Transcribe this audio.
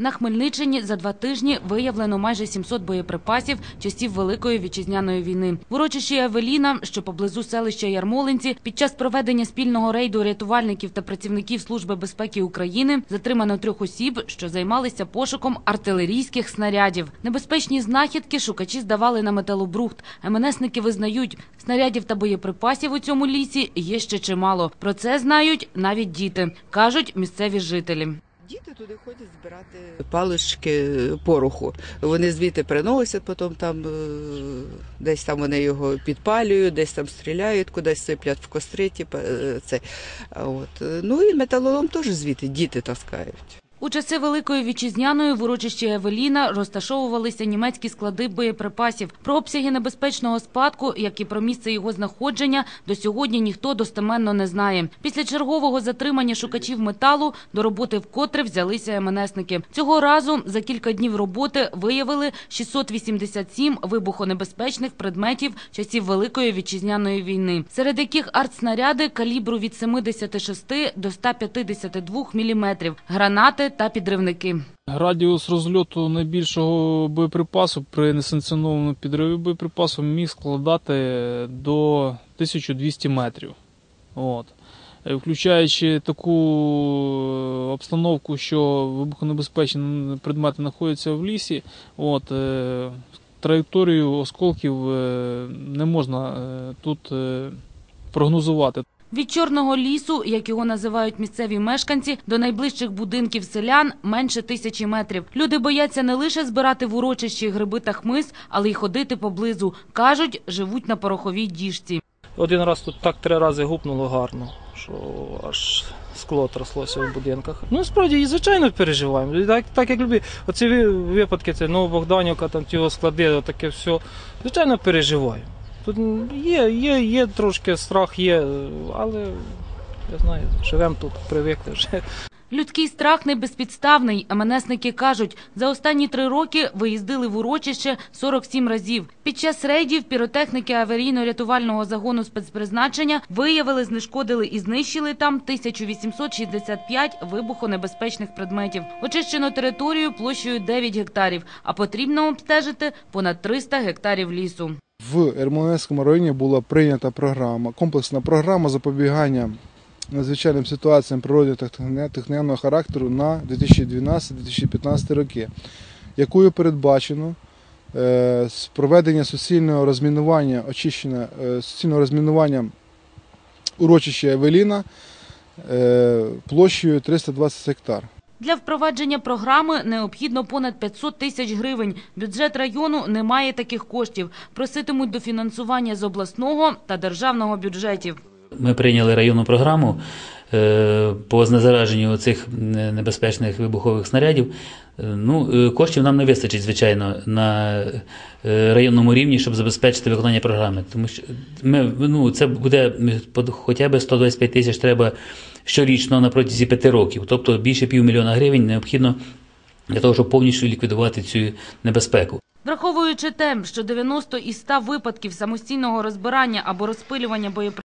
На Хмельниччині за два тижні виявлено майже 700 боєприпасів часів Великої вітчизняної війни. В урочищі Евеліна, що поблизу селища Ярмолинці, під час проведення спільного рейду рятувальників та працівників Служби безпеки України затримано трьох осіб, що займалися пошуком артилерійських снарядів. Небезпечні знахідки шукачі здавали на металобрухт. МНСники визнають, снарядів та боєприпасів у цьому лісі є ще чимало. Про це знають навіть діти, кажуть місцеві жителі. Діти туди ходять збирати палички пороху. Вони звідти приносять, потім там е, десь там вони його підпалюють, десь там стріляють, кудись сиплять в костриті. Типу, е, це. От. е, Ну і металолом теж звідти діти таскають. У часи Великої вітчизняної в урочищі Евеліна розташовувалися німецькі склади боєприпасів. Про обсяги небезпечного спадку, як і про місце його знаходження, до сьогодні ніхто достеменно не знає. Після чергового затримання шукачів металу до роботи вкотре взялися МНСники. Цього разу за кілька днів роботи виявили 687 вибухонебезпечних предметів часів Великої вітчизняної війни, серед яких артснаряди калібру від 76 до 152 мм, гранати та підривники. Радіус розльоту найбільшого боєприпасу при несанкціонованому підриві боєприпасу міг складати до 1200 метрів. От. Е, Включаючи таку е, обстановку, що вибухонебезпечні предмети знаходяться в лісі, от, е, траєкторію осколків не можна тут прогнозувати. Від чорного лісу, як його називають місцеві мешканці, до найближчих будинків селян менше тисячі метрів. Люди бояться не лише збирати в урочищі гриби та хмиз, але й ходити поблизу. кажуть, живуть на пороховій діжці. Один раз тут так три рази гупнуло гарно, що аж скло трослося в будинках. Ну справді і звичайно переживаємо. Так, так як любі, оці випадки, це Новобогданівка, там ті склади, таке все. Звичайно, переживаємо. Тут є, є, є трошки страх, є, але я знаю, живемо тут, привикли вже. Людський страх не безпідставний. МНСники кажуть, за останні три роки виїздили в урочище 47 разів. Під час рейдів піротехніки аварійно-рятувального загону спецпризначення виявили, знешкодили і знищили там 1865 вибухонебезпечних предметів. Очищено територію площею 9 гектарів, а потрібно обстежити понад 300 гектарів лісу. В Ермолинському районі була прийнята програма, комплексна програма запобігання надзвичайним ситуаціям природного та техногенного характеру на 2012-2015 роки, якою передбачено е, проведення суцільного розмінування, очищення е, суцільного розмінування урочища Евеліна е, площею 320 гектар. Для впровадження програми необхідно понад 500 тисяч гривень. Бюджет району не має таких коштів. Проситимуть дофінансування з обласного та державного бюджетів. Ми прийняли районну програму е, по знезараженню цих небезпечних вибухових снарядів. Е, Ну, е, коштів нам не вистачить, звичайно, на районному рівні, щоб забезпечити виконання програми. Тому що ми, ну, це буде хоча б 125 тисяч треба щорічно на протязі п'яти років. Тобто більше півмільйона гривень необхідно для того, щоб повністю ліквідувати цю небезпеку. Враховуючи те, що 90 із 100 випадків самостійного розбирання або розпилювання боєприпасів